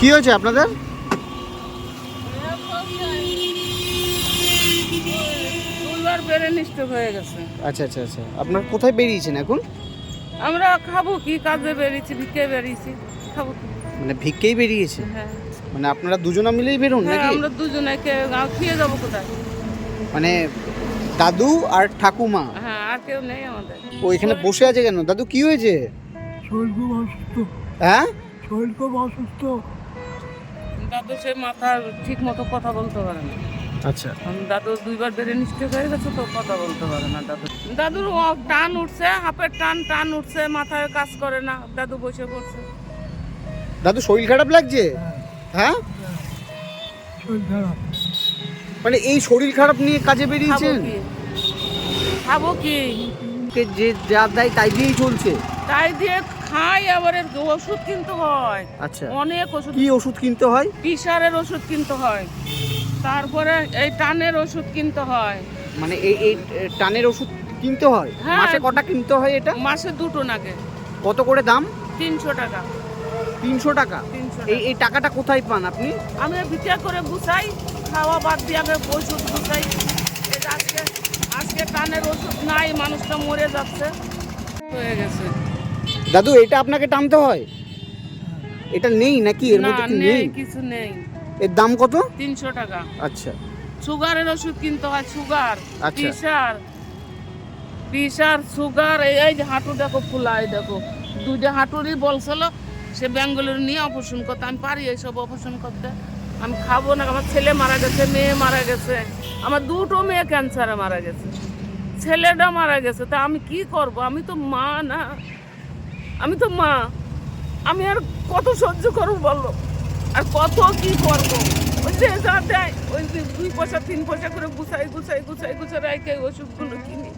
কি হয়েছে আপনাদের? হয়ে গেছে। আচ্ছা আচ্ছা আচ্ছা। আপনার কোথায় বেরিয়েছেন এখন? আমরা খাব কি কাজে বেরিয়েছি ভিকে বেরিয়েছি খাব মানে ভিক্ষেই বেরিয়েছে? হ্যাঁ। মানে আপনারা দুজনা মিলেই বেরোন হ্যাঁ নাকি? আমরা দুজনে কে- খেয়ে যাব কোথায়? মানে দাদু আর ঠাকুমা? হ্যাঁ আর কেউ নেই আমাদের। ও এখানে বসে আছে কেন? দাদু কি হয়েছে? শরীর খুব অসুস্থ। হ্যাঁ? শরীর খুব অসুস্থ। দাদু সে মাথা ঠিক মতো কথা বলতে পারে না। আচ্ছা। দাদু দুইবার বেড়ে নিষ্ঠ হয়ে গেছে তো কথা বলতে পারে না দাদু দাদুর টান উঠছে হাফের টান টান উঠছে মাথায় কাজ করে না দাদু বসে পড়ছে। দাদু শরীর খারাপ লাগছে? হ্যাঁ? শরীর খারাপ। মানে এই শরীর খারাপ নিয়ে কাজে বেরিয়েছেন? কি? খাব কি? কে যে যা দেয় তাই দিয়েই চলছে। তাই দিয়ে খাই আবার এর ওষুধ কিনতে হয়। আচ্ছা। অনেক ওষুধ কি ওষুধ কিনতে হয়? প্রেশারের ওষুধ কিনতে হয়। তারপরে এই টানের ওষুধ কিনতে হয়। মানে এই এই টানের ওষুধ কিনতে হয়? হ্যাঁ। মাসে কটা কিনতে হয় এটা? মাসে দুটো নাগে। কত করে দাম? তিনশো টাকা। তিনশো টাকা। এই এই টাকাটা কোথায় পান আপনি? আমি ভিটা করে গুছাই খাওয়া বাদ দিয়ে আগে ওষুধ গুছাই। আজকে আজকে টানের ওষুধ নাই মানুষটা মরে যাচ্ছে। হয়ে গেছে। দাদু এটা আপনাকে টানতে হয়? এটা নেই নাকি? এর মধ্যে কি নেই কিছু নেই। এর দাম কত? তিনশো টাকা। আচ্ছা। সুগারের ওষুধ কিনতে হয় সুগার আচ্ছা। প্রেশার প্রেশার সুগার এই এই যে হাঁটু দেখো ফুলা এই দেখো। দুইটা হাঁটুরই বলছিল সে ব্যাঙ্গালোর নিয়ে অপারেশন করতে। আমি পারি এইসব অপারেশন করতে। আমি খাব না আমার ছেলে মারা গেছে মেয়ে মারা গেছে। আমার দুটো মেয়ে ক্যান্সারে মারা গেছে। ছেলেটা মারা গেছে তা আমি কি করব? আমি তো মা না। আমি তো মা। আমি আর কত সহ্য করব বলো? আর কত কি করব? ওই যে যা দেয় ওই যে দুই পয়সা তিন পয়সা করে গুছাই গুছাই গুছাই গুছাই রেখে ওষুধগুলো কিনি।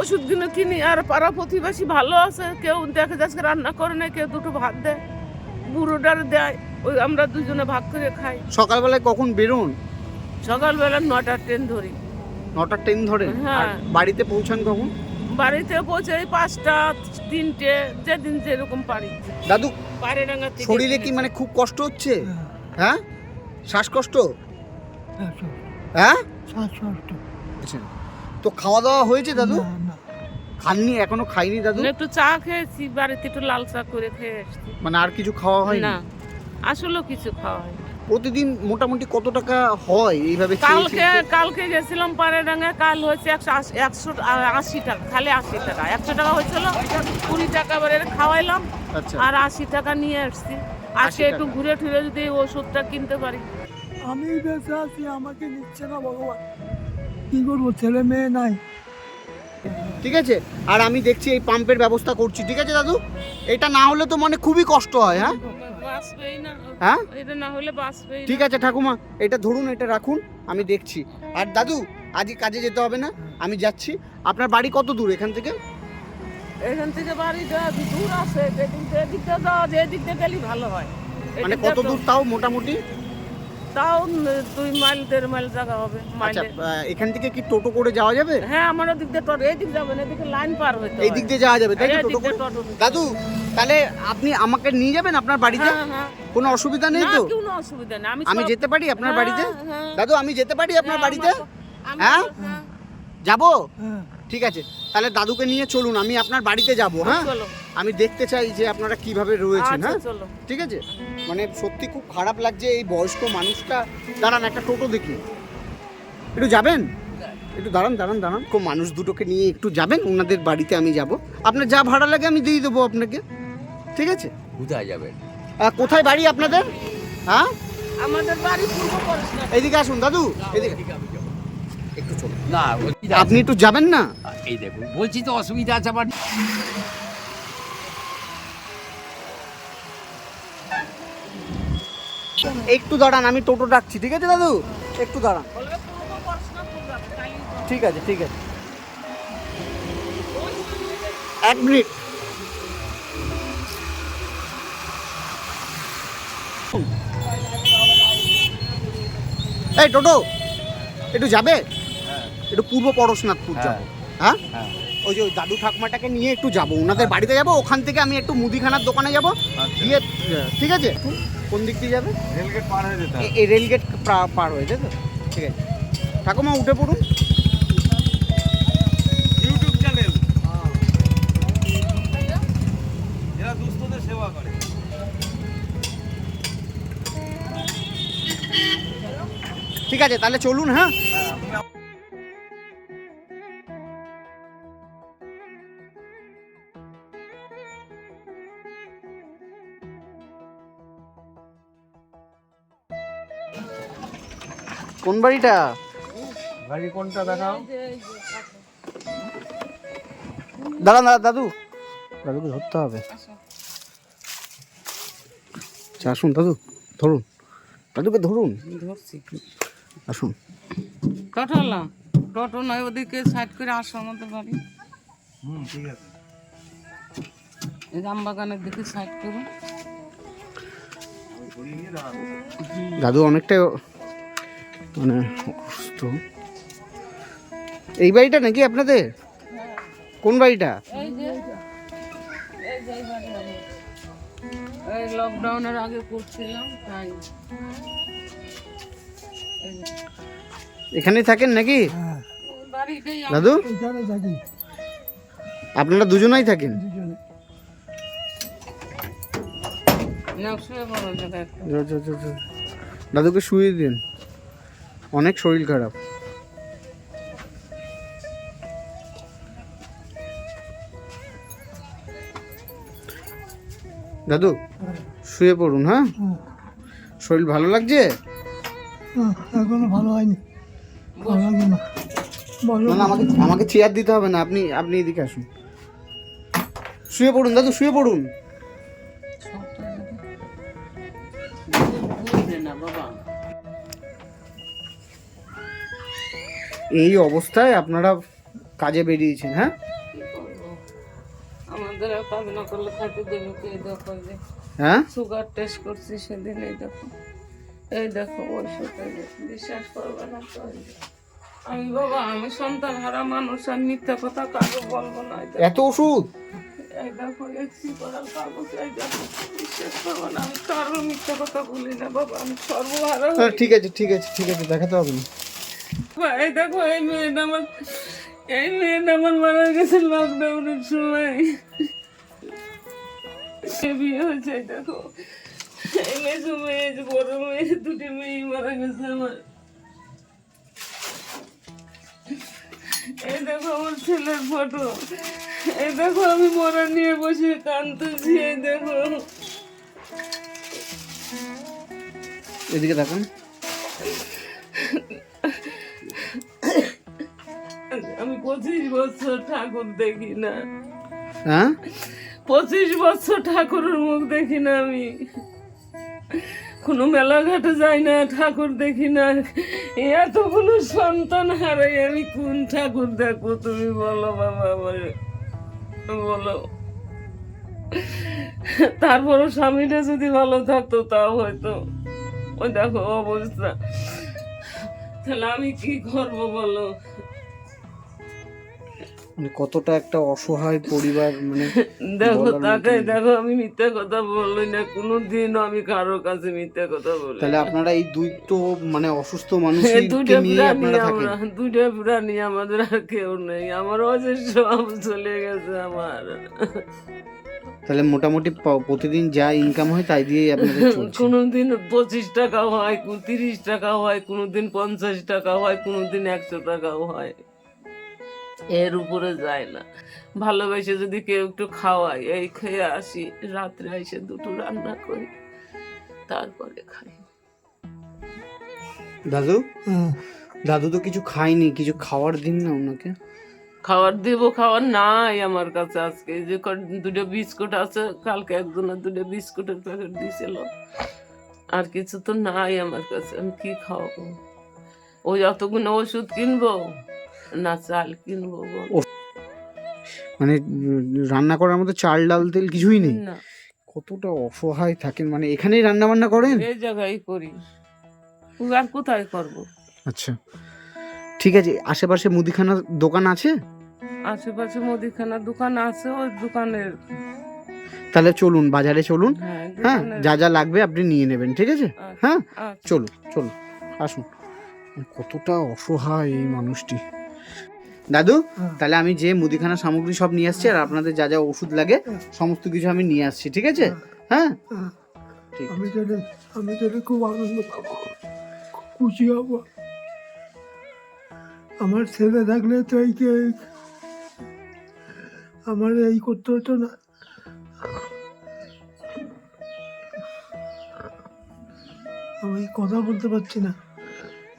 ওষুধগুলো কিনি আর পাড়া প্রতিবেশী ভালো আছে কেউ দেখা যাচ্ছে রান্না করে না কেউ দুটো ভাত দেয় বুড়োটার দেয় ওই আমরা দুজনে ভাগ করে খাই। সকালবেলায় কখন বেরোন? সকালবেলা নটার ট্রেন ধরি। নটার ট্রেন ধরেন? হ্যাঁ। বাড়িতে পৌঁছান কখন? বাড়িতে পৌঁছে পাঁচটা তিনটে যেদিন যেরকম পারি। দাদু শরীরে কি মানে খুব কষ্ট হচ্ছে? হ্যাঁ, হ্যাঁ? শ্বাসকষ্ট? হ্যাঁ সাতষট্ট আচ্ছা তো খাওয়া দাওয়া হয়েছে দাদু? খাননি এখনও খাইনি দাদু? না, একটু চা খেয়েছি বাড়িতে একটু লাল চা করে খেয়ে এসছি মানে আর কিছু খাওয়া হয় না না আসলেও কিছু খাওয়া হয় প্রতিদিন মোটামুটি কত টাকা হয় এইভাবে কালকে কালকে গেছিলাম পাড়েডাঙ্গা কাল হয়েছে একশো আশি- একশো আশি টাকা খালি আশি টাকা। একশো টাকা হয়েছিল কুড়ি টাকা এবারে খাওয়াইলাম আচ্ছা। আর আশি টাকা নিয়ে আসছি। আজকে। একটু ঘুরে ঠুরে যদি ওষুধটা কিনতে পারি। আমি বেঁচে আছি আমাকে নিচ্ছে না ভগবান। কি করব ছেলে মেয়ে নাই। ঠিক আছে? আর আমি দেখছি এই পাম্পের ব্যবস্থা করছি। ঠিক আছে দাদু? এটা না হলে তো মানে খুবই কষ্ট হয় হ্যাঁ? হ্যাঁ? ঠিক আছে ঠাকুমা এটা ধরুন এটা রাখুন আমি দেখছি। আর দাদু আজকে কাজে যেতে হবে না আমি যাচ্ছি। আপনার বাড়ি কত দূর এখান থেকে? এখান থেকে বাড়ি যাওয়া দূর আছে এদিক দিয়ে যাওয়া যে এদিক দিয়ে গেলে ভালো হয়। মানে কত দূর তাও মোটামুটি? তাও দুই মাইল দেড় মাইল জায়গা হবে আচ্ছা এখান থেকে কি টোটো করে যাওয়া যাবে? হ্যাঁ আমার ওদিক দিয়ে টোটো এদিক যাবেন এদিকে লাইন পার হইতে এই দিক দিয়ে যাওয়া যাবে তাই টোটো করে? দাদু তাহলে আপনি আমাকে নিয়ে যাবেন আপনার বাড়িতে? হ্যাঁ, হ্যাঁ। কোনো অসুবিধা নেই তো? কোনো অসুবিধা নেই। আমি আমি যেতে পারি আপনার হ্যাঁ, বাড়িতে? হ্যাঁ। দাদু আমি যেতে পারি আপনার হ্যাঁ, বাড়িতে? হ্যাঁ? হ্যাঁ, যাব? হ্যাঁ। ঠিক আছে। তাহলে দাদুকে নিয়ে চলুন আমি আপনার বাড়িতে যাব হ্যাঁ? আমি দেখতে চাই যে আপনারা কীভাবে রয়েছেন আচ্ছা হ্যাঁ? ঠিক আছে? মানে সত্যি খুব খারাপ লাগছে এই বয়স্ক মানুষটা। দাঁড়ান একটা টোটো দেখি। একটু যাবেন? একটু দাঁড়ান দাঁড়ান দাঁড়ান। খুব মানুষ দুটোকে নিয়ে একটু যাবেন ওনাদের বাড়িতে আমি যাব। আপনার যা ভাড়া লাগে আমি দিয়ে দেবো আপনাকে। ঠিক আছে? কোথায় যাবেন? কোথায় বাড়ি আপনাদের? হ্যাঁ? আমাদের বাড়ি পূর্ব এইদিকে আসুন দাদু। এদিকে একটু চলুন। না অসুবিধা আপনি একটু যাবেন না? এই দেখুন বলছি তো অসুবিধা আছে আমার। একটু দাঁড়ান আমি টোটো ডাকছি ঠিক আছে দাদু? একটু দাঁড়ান। ঠিক আছে ঠিক আছে। এক মিনিট। এই টোটো একটু যাবে? একটু পূর্ব পরশনাথপুর হ্যাঁ। যাব। হ্যাঁ? হ্যাঁ। ওই যে ওই দাদু ঠাকুমাটাকে নিয়ে একটু যাব। ওনাদের বাড়িতে যাব ওখান থেকে আমি একটু মুদিখানার দোকানে যাব। আচ্ছা। গিয়ে ঠিক আছে? কোন দিক দিয়ে যাবে? রেলগেট পার হয়ে যেতে এই রেলগেট পা- পার হয়ে তাই তো? ঠিক আছে। ঠাকুমা উঠে পড়ুন। YouTube channel. এরা দুস্থদের সেবা করে। ঠিক আছে তাহলে চলুন হ্যাঁ? কোন বাড়িটা? বাড়ি কোনটা দেখাও? দাঁড়ান দাদা দাদু। দাদুকে ধরতে হবে। আচ্ছা আসুন দাদু ধরুন। দাদুকে ধরুন। ধরছি। আসুন। টোটোলা টোটো নয় ওদিকে সাইড করে আসো আমাদের বাড়ি। হুম ঠিক আছে। এই রামবাগানের দিকে সাইড করো দাদু অনেকটা মানে অসুস্থ। এই বাড়িটা নাকি আপনাদের? কোন বাড়িটা? এই যে এই যে এই বাড়ি আমার। এই লকডাউনের আগে করছিলাম তাই। এই এখানেই থাকেন নাকি? হ্যাঁ। দাদু? আপনারা দুজনাই থাকেন। দাদুকে শুয়ে দিন। অনেক শরীর খারাপ। দাদু শুয়ে পড়ুন হ্যাঁ? শরীর ভালো লাগছে? এখনও ভালো হয়নি। ভালো লাগবে না। না না আমাকে আমাকে চেয়ার দিতে হবে না আপনি আপনি এদিকে আসুন। শুয়ে পড়ুন দাদু শুয়ে পড়ুন। বাবা। এই অবস্থায় আপনারা কাজে বেরিয়েছেন হ্যাঁ? আমাদের কাজ না করলে খাইতে দেবে কে? দেখো যে হ্যাঁ? সুগার টেস্ট করছি সেদিন এই দেখো। এই দেখো সাথে বিশ্বাস করবে না। আমি বাবা আমি সন্তান হারা মানুষ আর মিথ্যা কথা কারও বলব না এত ওষুধ? এই দেখো এক্সি করার কাগজ এই দেখো বিশ্বাস করব না আমি কারও মিথ্যা কথা বলি না বাবা আমি সর্বহারা হ্যাঁ, ঠিক আছে ঠিক আছে ঠিক আছে দেখাতে হবে না। এই দেখো, এই মেয়েটা আমার এই মেয়েটা আমার মারা গেছে লকডাউনের সময়। বিয়ে হয়েছে দেখো। এই মেয়ে মেয়ে যে বড় মেয়ে, দুটি মেয়ে মারা গেছে আমার। এই দেখো আমার ছেলের ফটো এই দেখো, আমি মরা নিয়ে বসে কাঁদতেছি, এই দেখো। এদিকে দেখুন পঁচিশ বছর ঠাকুর দেখি না। হ্যাঁ? পঁচিশ বছর ঠাকুরের মুখ দেখি না আমি। কোনো মেলাঘাটে যাই না ঠাকুর দেখি না। এতগুলো সন্তান হারাই আমি কোন ঠাকুর দেখব তুমি বলো বাবা আমার। বলো। তারপরও স্বামীটা যদি ভালো থাকতো তাও হয়তো। ওই দেখো অবস্থা। তাহলে আমি কি করব বলো? মানে কতটা একটা অসহায় পরিবার মানে দেখো তাকে দেখো আমি মিথ্যা কথা বললি না কোনো দিনও আমি কারোর কাছে মিথ্যা কথা বলি তাহলে আপনারা এই দুই তো মানে অসুস্থ দুইটা নিয়ে প্রাণী আপনারা থাকেন। আমরা দুইটা প্রাণী আমাদের আর কেউ নেই আমার অজের সব চলে গেছে আমার। তাহলে মোটামুটি প্রতিদিন যা ইনকাম হয় তাই দিয়েই আপনাদের কোনোদিন পঁচিশ টাকা হয় তিরিশ টাকা হয় কোনোদিন পঞ্চাশ টাকা হয় কোনোদিন একশো টাকাও হয়। এর উপরে যায় না। ভালোবেসে যদি কেউ একটু খাওয়াই এই খেয়ে আসি রাত্রে এসে দুটো রান্না করি তারপরে খাই। দাদু? হ্যাঁ। দাদু তো কিছু খায়নি কিছু খাওয়ার দিন না ওনাকে? খাবার দিব খাওয়ার নাই আমার কাছে আজকে। যে ক- দুটো বিস্কুট আছে কালকে একজনের দুটো বিস্কুটের প্যাকেট দিয়েছিল আর কিছু তো নাই আমার কাছে আমি কি খাওয়াবো? ওই অতগুলো ওষুধ কিনবো? না চাল কিনবো? মানে রান্না করার মতো চাল ডাল তেল কিছুই নেই? কতটা অসহায় থাকেন মানে এখানেই রান্না বান্না করেন? এই জায়গায় করি। আর কোথায় করব? আচ্ছা ঠিক আছে আশেপাশে মুদিখানা দোকান আছে? আশেপাশে মুদিখানার দোকান আছে ওই দোকানের। তাহলে চলুন বাজারে চলুন। হ্যাঁ হ্যাঁ যা যা লাগবে আপনি নিয়ে নেবেন ঠিক আছে? আচ্ছা, হ্যাঁ? আচ্ছা। চলুন চলুন আসুন। কতটা অসহায় এই মানুষটি। দাদু। তাহলে আমি যে মুদিখানা সামগ্রী সব নিয়ে আসছি আর আপনাদের যা যা ওষুধ লাগে সমস্ত কিছু আমি নিয়ে আসছি ঠিক আছে? হ্যাঁ? ঠিক আমি আমি খুব আনন্দ পাবো খুশি হব। আমার ছেলে থাকলে তো এই আমার এই করতে হতো না। আমি কথা বলতে পারছি না।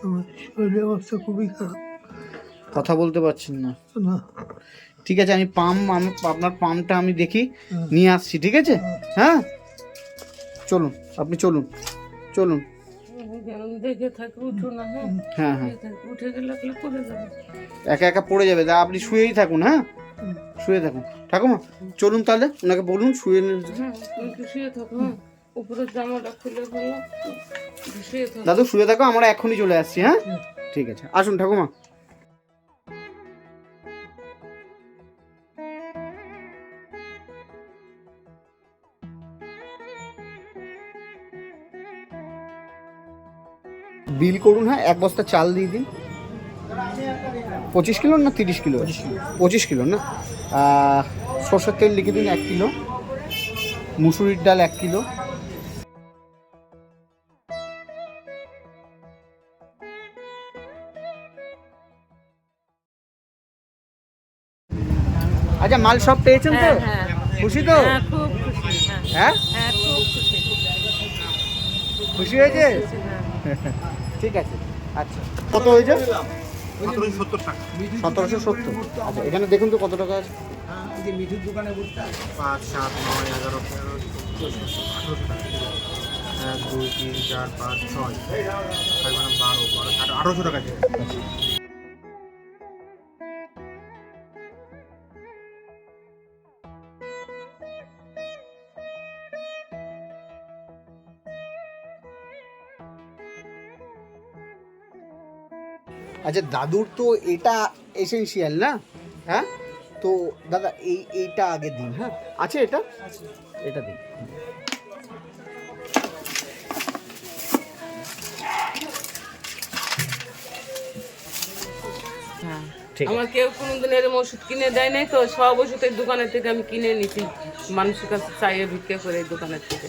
আমার শরীরের অবস্থা খুবই খারাপ। কথা বলতে পারছেন না। ঠিক আছে আমি পাম আম- আপনার পামটা আমি দেখি নিয়ে আসছি ঠিক আছে? হ্যাঁ। চলুন আপনি চলুন চলুন। হ্যাঁ হ্যাঁ। হ্যাঁ একা একা পড়ে যাবে আপনি শুয়েই থাকুন হ্যাঁ? শুয়ে থাকুন। ঠাকুমা চলুন তাহলে ওনাকে বলুন শুয়ে হ্যাঁ শুয়ে থাকো হ্যাঁ উপরের জামাটা খুলে ফেলো একটু শুয়ে থাকো দাদু শুয়ে থাকো আমরা এখনই চলে আসছি হ্যাঁ। ঠিক আছে আসুন ঠাকুমা। বিল করুন হ্যাঁ এক বস্তা চাল দিয়ে দিন। পঁচিশ কিলো না তিরিশ কিলো? পঁচিশ কিলো। না? সর্ষের তেল লিখে দিন এক কিলো। মুসুরির ডাল এক কিলো। আচ্ছা মাল সব পেয়েছেন তো? হ্যাঁ, হ্যাঁ। খুশি তো? হ্যাঁ খুশি হ্যাঁ। খুব খুশি। খুশি হয়েছে? হ্যাঁ। ঠিক আছে। আচ্ছা। কত হয়েছে? সত্তর টাকা। সতেরোশো সত্তর। আচ্ছা এখানে দেখুন তো কত টাকা আছে। পাঁচ সাত নয় এগারো এক দুই তিন চার পাঁচ ছয়। ছয় মানে বারো বারো আঠারো আঠারোশো টাকা আচ্ছা দাদুর তো এটা এসেন্সিয়াল না? হ্যাঁ? তো দাদা এই এইটা আগে দিন হ্যাঁ? আছে এটা? এটা দিন। হ্যাঁ। আমার কেউ কোনোদিন এরকম ওষুধ কিনে দেয় নাই তো সব ওষুধ এই দোকানের থেকে আমি কিনে নিছি। মানুষের কাছে চাইয়ে ভিক্ষা করে এই দোকানের থেকে।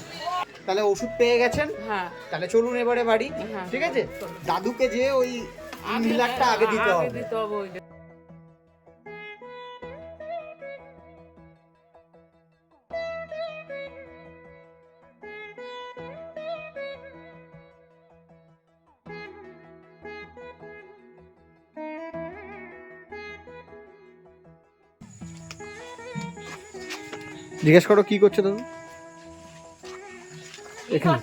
তাহলে ওষুধ পেয়ে গেছেন? হ্যাঁ। তাহলে চলুন এবারে বাড়ি। হ্যাঁ। ঠিক আছে? দাদুকে যে ওই তিন লাখটা আগে দিতে হবে। দিতে হবে জিজ্ঞেস করো কি করছে দাদু? এখানে।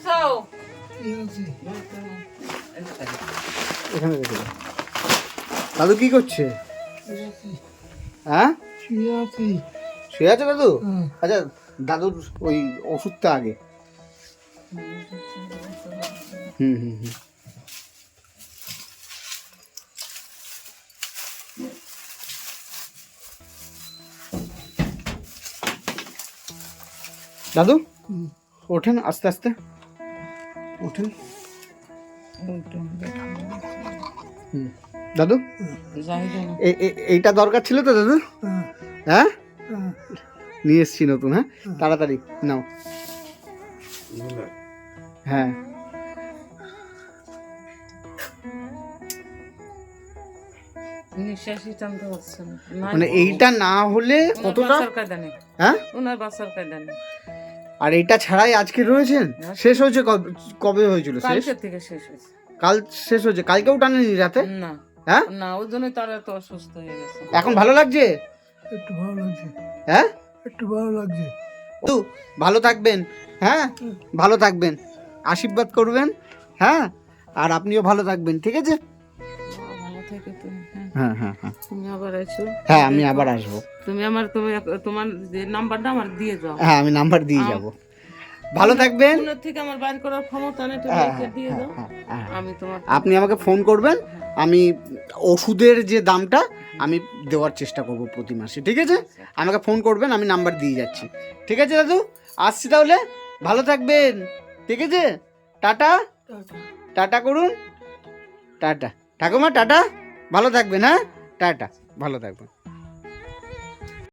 এখানে রেখে দাও দাদু কি করছে? হ্যাঁ? শুয়ে আছি শুয়ে আছে দাদু। আচ্ছা দাদুর ওই ওষুধটা আগে। হুম হুম হুম। দাদু ওঠেন আস্তে আস্তে। ওঠেন। হুম দাদু? এইটা দরকার ছিল তো দাদু? হ্যাঁ? হ্যাঁ হ্যাঁ নিয়ে এসছি নতুন হ্যাঁ? তাড়াতাড়ি নাও। হ্যাঁ। মানে এইটা না হলে কতটা। হ্যাঁ? ওনার আর এটা ছাড়াই আজকে রয়েছেন? শেষ হয়েছে কবে কবে হয়েছিল? শেষ? থেকে শেষ হয়েছে। কাল শেষ হয়েছে। কালকেও টানেনি রাতে? না, হ্যাঁ? না, ওই জন্যই তারা এত অসুস্থ হয়ে গেছে। এখন ভালো লাগছে? একটু ভালো লাগছে। হ্যাঁ? একটু ভালো লাগছে। তো ভালো থাকবেন হ্যাঁ? ভালো থাকবেন। আশীর্বাদ করবেন হ্যাঁ? আর আপনিও ভালো থাকবেন ঠিক আছে? হ্যাঁ। হ্যাঁ হ্যাঁ হ্যাঁ। তুমি আবার এসো। হ্যাঁ আমি আবার আসব। তুমি আমার তুমি তোমার যে নাম্বারটা আমার দিয়ে যাও। হ্যাঁ আমি নাম্বার দিয়ে যাব। ভালো থাকবেন। থেকে আমার বাইর করার ক্ষমতা নেই তুমি হ্যাঁ, দিয়ে দাও। হ্যাঁ, হ্যাঁ। আমি তোমার আপনি আমাকে ফোন করবেন আমি ওষুধের যে দামটা আমি দেওয়ার চেষ্টা করব প্রতি মাসে ঠিক আছে? আমাকে ফোন করবেন আমি নাম্বার দিয়ে যাচ্ছি। ঠিক আছে দাদু? আসছি তাহলে। ভালো থাকবেন। ঠিক আছে? Ta ta. Ta ta. Ta ta করুন। Ta ta. ঠাকুমা টাটা। ভালো থাকবেন হ্যাঁ? টাটা। ভালো থাকবেন।